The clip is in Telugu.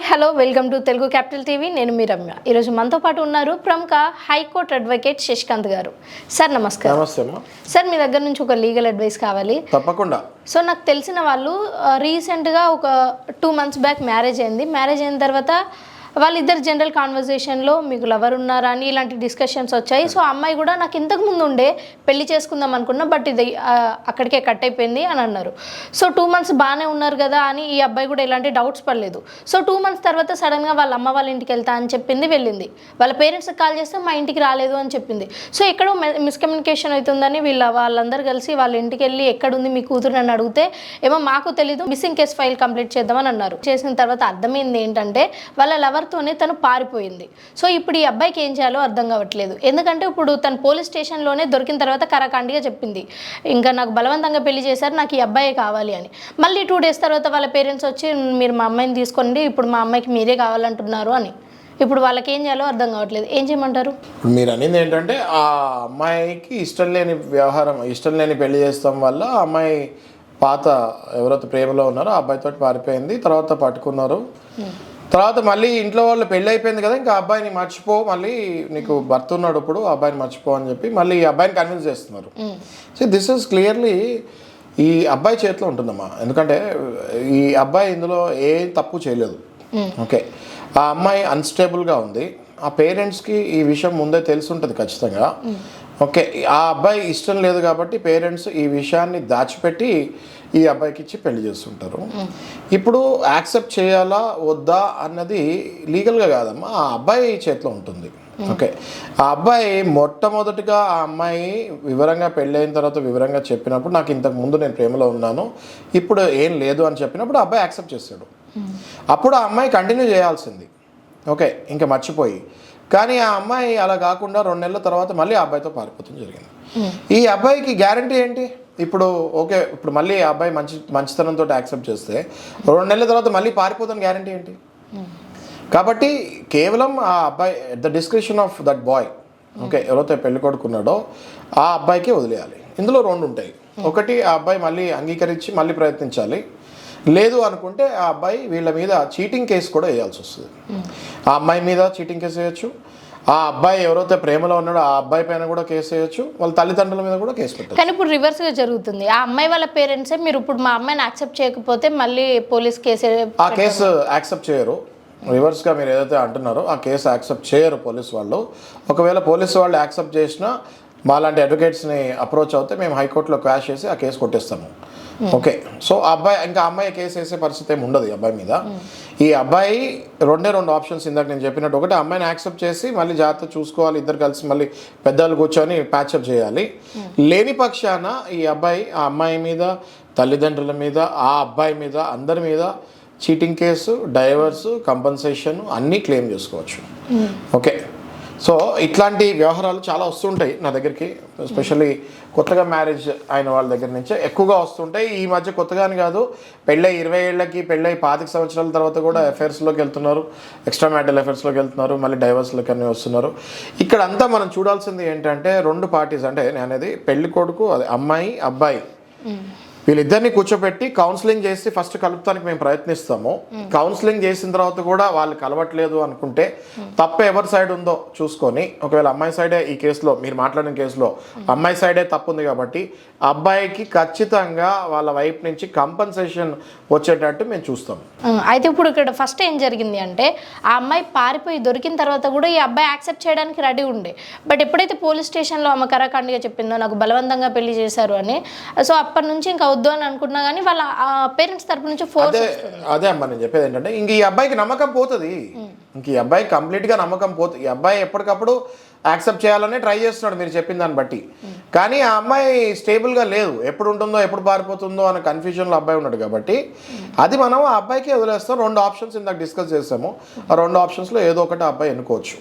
Hello welcome to Telugu capital TV నేను మీ రమ్య. ఈరోజు మనతో పాటు ఉన్నారు ప్రముఖ హైకోర్టు అడ్వకేట్ శశికాంత్ గారు. సార్ నమస్కారం. నమస్తే సార్ మీ దగ్గర నుంచి ఒక లీగల్ అడ్వైస్ కావాలి. తప్పకుండా. సో నాకు తెలిసిన వాళ్ళు రీసెంట్గా ఒక టూ మంత్స్ బ్యాక్ మ్యారేజ్ అయింది. మ్యారేజ్ అయిన తర్వాత వాళ్ళిద్దరు జనరల్ కాన్వర్జేషన్లో మీకు లవర్ ఉన్నారా అని ఇలాంటి డిస్కషన్స్ వచ్చాయి. సో అమ్మాయి కూడా నాకు ఇంతకు ముందు ఉండే పెళ్ళి చేసుకుందాం అనుకున్నా బట్ ఇది అక్కడికే కట్ అయిపోయింది అని అన్నారు. సో టూ మంత్స్ బాగానే ఉన్నారు కదా అని ఈ అబ్బాయి కూడా ఎలాంటి డౌట్స్ పడలేదు. సో టూ మంత్స్ తర్వాత సడన్గా వాళ్ళ అమ్మ వాళ్ళ ఇంటికి వెళ్తా అని చెప్పింది వెళ్ళింది. వాళ్ళ పేరెంట్స్కి కాల్ చేస్తే మా ఇంటికి రాలేదు అని చెప్పింది. సో ఎక్కడో మిస్కమ్యూనికేషన్ అవుతుందని వీళ్ళ వాళ్ళందరూ కలిసి వాళ్ళ ఇంటికి వెళ్ళి ఎక్కడుంది మీ కూతురు అని అడిగితే ఏమో మాకు తెలీదు మిస్సింగ్ కేసు ఫైల్ కంప్లీట్ చేద్దామని అన్నారు. చేసిన తర్వాత అర్థమైంది ఏంటంటే వాళ్ళ లవర్తోనే తను పారిపోయింది. సో ఇప్పుడు ఈ అబ్బాయికి ఏం చేయాలో అర్థం కావట్లేదు. ఎందుకంటే ఇప్పుడు తను పోలీస్ స్టేషన్లోనే దొరికిన తర్వాత కరాఖండిగా చెప్పింది. ఇంకా నాకు బలవంతంగా పెళ్ళి చేశారు నాకు ఈ అబ్బాయే కావాలి అని. మళ్ళీ టూ డేస్ తర్వాత వాళ్ళ పేరెంట్స్ వచ్చి మీరు మా అమ్మాయిని తీసుకోండి ఇప్పుడు మా అమ్మాయికి మీరే కావాలంటున్నారు అని. ఇప్పుడు వాళ్ళకి ఏం చేయాలో అర్థం కావట్లేదు. ఏం చేయమంటారు? ఇప్పుడు మీరు అనేది ఏంటంటే ఆ అమ్మాయికి ఇష్టం లేని వ్యవహారం ఇష్టం లేని పెళ్ళి చేస్తాం వల్ల ఆ అమ్మాయి పాత ఎవరైతే ప్రేమలో ఉన్నారో ఆ అబ్బాయితో పారిపోయింది తర్వాత పట్టుకున్నారు. తర్వాత మళ్ళీ ఇంట్లో వాళ్ళు పెళ్ళి అయిపోయింది కదా ఇంకా అబ్బాయిని మర్చిపో మళ్ళీ నీకు భర్త ఉన్నాడు ఇప్పుడు అబ్బాయిని మర్చిపో అని చెప్పి మళ్ళీ ఈ అబ్బాయిని కన్విన్స్ చేస్తున్నారు. సో దిస్ ఇస్ క్లియర్లీ ఈ అబ్బాయి చేతిలో ఉంటుందమ్మా. ఎందుకంటే ఈ అబ్బాయి ఇందులో ఏ తప్పు చేయలేదు. ఓకే. ఆ అమ్మాయి అన్స్టేబుల్గా ఉంది. ఆ పేరెంట్స్కి ఈ విషయం ముందే తెలిసి ఉంటుంది ఖచ్చితంగా. ఓకే ఆ అబ్బాయి ఇష్టం లేదు కాబట్టి పేరెంట్స్ ఈ విషయాన్ని దాచిపెట్టి ఈ అబ్బాయికి ఇచ్చి పెళ్ళి చేస్తుంటారు. ఇప్పుడు యాక్సెప్ట్ చేయాలా వద్దా అన్నది లీగల్గా కాదమ్మా ఆ అబ్బాయి చేతిలో ఉంటుంది. ఓకే ఆ అబ్బాయి మొట్టమొదటిగా ఆ అమ్మాయి వివరంగా పెళ్ళైన తర్వాత వివరంగా చెప్పినప్పుడు నాకు ఇంతకు ముందు నేను ప్రేమలో ఉన్నాను ఇప్పుడు ఏం లేదు అని చెప్పినప్పుడు ఆ అబ్బాయి యాక్సెప్ట్ చేశాడు అప్పుడు ఆ అమ్మాయి కంటిన్యూ చేయాల్సింది. ఓకే ఇంకా మర్చిపోయి. కానీ ఆ అమ్మాయి అలా కాకుండా రెండు నెలల తర్వాత మళ్ళీ ఆ అబ్బాయితో పారిపోతుంది జరిగింది. ఈ అబ్బాయికి గ్యారంటీ ఏంటి? ఇప్పుడు ఓకే ఇప్పుడు మళ్ళీ ఆ అబ్బాయి మంచి మంచితనంతో యాక్సెప్ట్ చేస్తే రెండు నెలల తర్వాత మళ్ళీ పారిపోతాను గ్యారంటీ ఏంటి? కాబట్టి కేవలం ఆ అబ్బాయి at the description of that boy okay ఎవరైతే పెళ్ళి కొడుకున్నాడో ఆ అబ్బాయికి వదిలేయాలి. ఇందులో రెండు ఉంటాయి. ఒకటి ఆ అబ్బాయి మళ్ళీ అంగీకరించి మళ్ళీ ప్రయత్నించాలి. లేదు అనుకుంటే ఆ అబ్బాయి వీళ్ళ మీద చీటింగ్ కేసు కూడా వేయాల్సి వస్తుంది. ఆ అమ్మాయి మీద చీటింగ్ కేసు వేయచ్చు. ఆ అబ్బాయి ఎవరైతే ప్రేమలో ఉన్నాడో ఆ అబ్బాయి పైన కూడా కేసు వేయచ్చు. వాళ్ళ తల్లిదండ్రుల మీద కూడా కేసు పెట్టచ్చు. కానీ ఇప్పుడు రివర్స్గా జరుగుతుంది. ఆ అమ్మాయి వాళ్ళ పేరెంట్సే మీరు ఇప్పుడు మా అమ్మాయిని యాక్సెప్ట్ చేయకపోతే మళ్ళీ పోలీస్ కేసు ఆ కేసు యాక్సెప్ట్ చేయరు. రివర్స్గా మీరు ఏదైతే అంటున్నారో ఆ కేసు యాక్సెప్ట్ చేయరు పోలీస్ వాళ్ళు. ఒకవేళ పోలీసు వాళ్ళు యాక్సెప్ట్ చేసినా మాలాంటి అడ్వకేట్స్ని అప్రోచ్ అవుతే మేము హైకోర్టులో క్వాష్ చేసి ఆ కేసు కొట్టేస్తాము. ఓకే సో ఆ అబ్బాయి ఇంకా అమ్మాయి కేసు వేసే పరిస్థితి ఏమి ఉండదు ఈ అబ్బాయి మీద. ఈ అబ్బాయి రెండే రెండు ఆప్షన్స్ ఇందాక నేను చెప్పినట్టు. ఒకటి అమ్మాయిని యాక్సెప్ట్ చేసి మళ్ళీ జాగ్రత్త చూసుకోవాలి ఇద్దరు కలిసి మళ్ళీ పెద్దలు కూర్చొని ప్యాచప్ చేయాలి. లేని పక్షాన ఈ అబ్బాయి ఆ అమ్మాయి మీద తల్లిదండ్రుల మీద ఆ అబ్బాయి మీద అందరి మీద చీటింగ్ కేసు డైవర్స్ కంపన్సేషన్ అన్నీ క్లెయిమ్ చేసుకోవచ్చు. ఓకే సో ఇట్లాంటి వ్యవహారాలు చాలా వస్తుంటాయి నా దగ్గరికి. ఎస్పెషల్లీ కొత్తగా మ్యారేజ్ అయిన వాళ్ళ దగ్గర నుంచే ఎక్కువగా వస్తుంటాయి. ఈ మధ్య కొత్తగాని కాదు పెళ్ళై ఇరవై ఏళ్ళకి పెళ్ళై పాతిక సంవత్సరాల తర్వాత కూడా అఫైర్స్లోకి వెళ్తున్నారు. ఎక్స్ట్రా మ్యాటల్ అఫైర్స్లోకి వెళ్తున్నారు మళ్ళీ డైవర్స్లోకి అన్నీ వస్తున్నారు. ఇక్కడ అంతా మనం చూడాల్సింది ఏంటంటే రెండు పార్టీస్ అంటే నేను అనేది పెళ్ళి కొడుకు అదే అమ్మాయి అబ్బాయి. వీళ్ళిద్దరిని కూర్చోబెట్టి కౌన్సిలింగ్ చేసి ఫస్ట్ కలుపుతానికి మేము ప్రయత్నిస్తాము. కౌన్సిలింగ్ చేసిన తర్వాత కూడా వాళ్ళు కలవట్లేదు అనుకుంటే తప్ప ఎవరి సైడ్ ఉందో చూసుకొని ఒకవేళ అమ్మాయి సైడే ఈ కేసులో మీరు మాట్లాడిన కేసులో అమ్మాయి సైడే తప్పు ఉంది కాబట్టి అబ్బాయికి ఖచ్చితంగా వాళ్ళ వైపు నుంచి కంపన్సేషన్ వచ్చేటట్టు మేము చూస్తాం. అయితే ఇప్పుడు ఇక్కడ ఫస్ట్ ఏం జరిగింది అంటే ఆ అమ్మాయి పారిపోయి దొరికిన తర్వాత కూడా ఈ అబ్బాయి యాక్సెప్ట్ చేయడానికి రెడీ ఉండే. బట్ ఎప్పుడైతే పోలీస్ స్టేషన్లో ఆమె కరాఖండిగా చెప్పిందో నాకు బలవంతంగా పెళ్ళి చేశారు అని సో అప్పటి నుంచి ఇంకా వద్దు అని అనుకున్నా కానీ వాళ్ళ పేరెంట్స్ తరపు నుంచి ఫోర్స్ అదే అదే అమ్మ నేను చెప్పేది ఏంటంటే ఇంక ఈ అబ్బాయికి నమ్మకం పోతుంది. ఇంక ఈ అబ్బాయి కంప్లీట్గా నమ్మకం పోతుంది. ఈ అబ్బాయి ఎప్పటికప్పుడు యాక్సెప్ట్ చేయాలనే ట్రై చేస్తున్నాడు మీరు చెప్పిన దాన్ని బట్టి. కానీ ఆ అమ్మాయి స్టేబుల్గా లేదు. ఎప్పుడు ఉంటుందో ఎప్పుడు పారిపోతుందో అనే కన్ఫ్యూజన్లో అబ్బాయి ఉన్నాడు కాబట్టి అది మనం ఆ అబ్బాయికి వదిలేస్తాం. రెండు ఆప్షన్స్ ఇందాక డిస్కస్ చేసాము. ఆ రెండు ఆప్షన్స్లో ఏదో ఒకటి అబ్బాయి ఎన్నుకోవచ్చు.